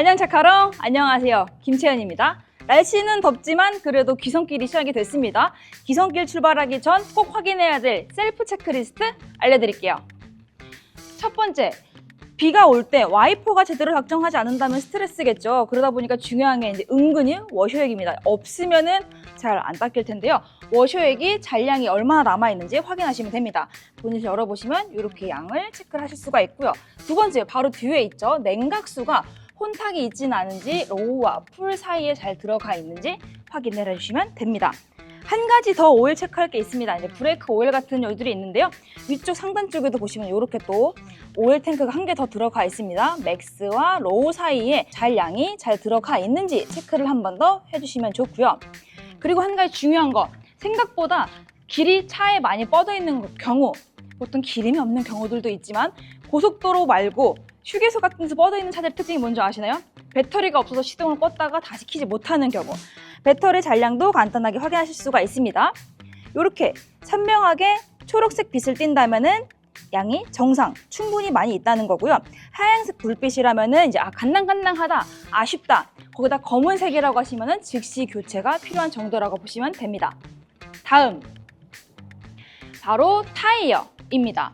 안녕 차카롱 안녕하세요. 김채연입니다. 날씨는 덥지만 그래도 귀성길이 시작이 됐습니다. 귀성길 출발하기 전 꼭 확인해야 될 셀프 체크리스트 알려드릴게요. 첫 번째 비가 올 때 와이퍼가 제대로 작동하지 않는다면 스트레스겠죠. 그러다 보니까 중요한 게 이제 은근히 워셔액입니다. 없으면은 잘 안 닦일 텐데요. 워셔액이 잔량이 얼마나 남아 있는지 확인하시면 됩니다. 본닛을 열어보시면 이렇게 양을 체크를 하실 수가 있고요. 두 번째 바로 뒤에 있죠. 냉각수가 혼탁이 있지는 않은지 로우와 풀 사이에 잘 들어가 있는지 확인을 해주시면 됩니다. 한 가지 더 오일 체크할 게 있습니다. 이제 브레이크 오일 같은 요들이 있는데요. 위쪽 상단 쪽에도 보시면 이렇게 또 오일 탱크가 한 개 더 들어가 있습니다. 맥스와 로우 사이에 잘 양이 잘 들어가 있는지 체크를 한 번 더 해주시면 좋고요. 그리고 한 가지 중요한 거 생각보다 길이 차에 많이 뻗어 있는 경우 보통 기름이 없는 경우들도 있지만 고속도로 말고 휴게소 같은 데서 뻗어 있는 차들 특징이 뭔지 아시나요? 배터리가 없어서 시동을 껐다가 다시 켜지 못하는 경우 배터리 잔량도 간단하게 확인하실 수가 있습니다. 이렇게 선명하게 초록색 빛을 띈다면 은 양이 정상 충분히 많이 있다는 거고요. 하얀색 불빛이라면 은 이제 아 간당간당하다 아쉽다 거기다 검은색이라고 하시면 은 즉시 교체가 필요한 정도라고 보시면 됩니다. 다음 바로 타이어입니다.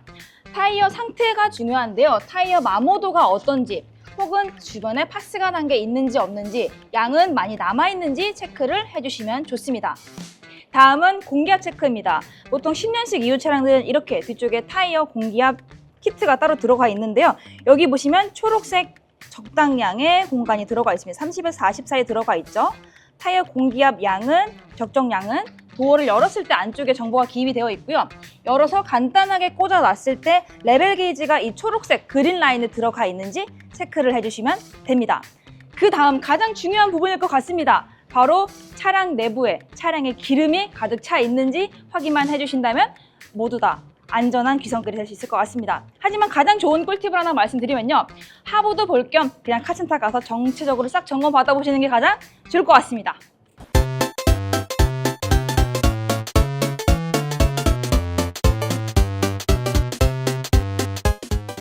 타이어 상태가 중요한데요. 타이어 마모도가 어떤지 혹은 주변에 파스가 난 게 있는지 없는지 양은 많이 남아 있는지 체크를 해주시면 좋습니다. 다음은 공기압 체크입니다. 보통 10년씩 이후 차량들은 이렇게 뒤쪽에 타이어 공기압 키트가 따로 들어가 있는데요. 여기 보시면 초록색 적당량의 공간이 들어가 있습니다. 30에서 40 사이 들어가 있죠. 타이어 공기압 양은 적정 양은 도어를 열었을 때 안쪽에 정보가 기입이 되어 있고요. 열어서 간단하게 꽂아놨을 때 레벨 게이지가 이 초록색 그린 라인에 들어가 있는지 체크를 해주시면 됩니다. 그 다음 가장 중요한 부분일 것 같습니다. 바로 차량 내부에 차량에 기름이 가득 차 있는지 확인만 해주신다면 모두 다 안전한 귀성길이 될 수 있을 것 같습니다. 하지만 가장 좋은 꿀팁을 하나 말씀드리면요. 하부도 볼 겸 그냥 카센터 가서 정체적으로 싹 점검 받아보시는 게 가장 좋을 것 같습니다.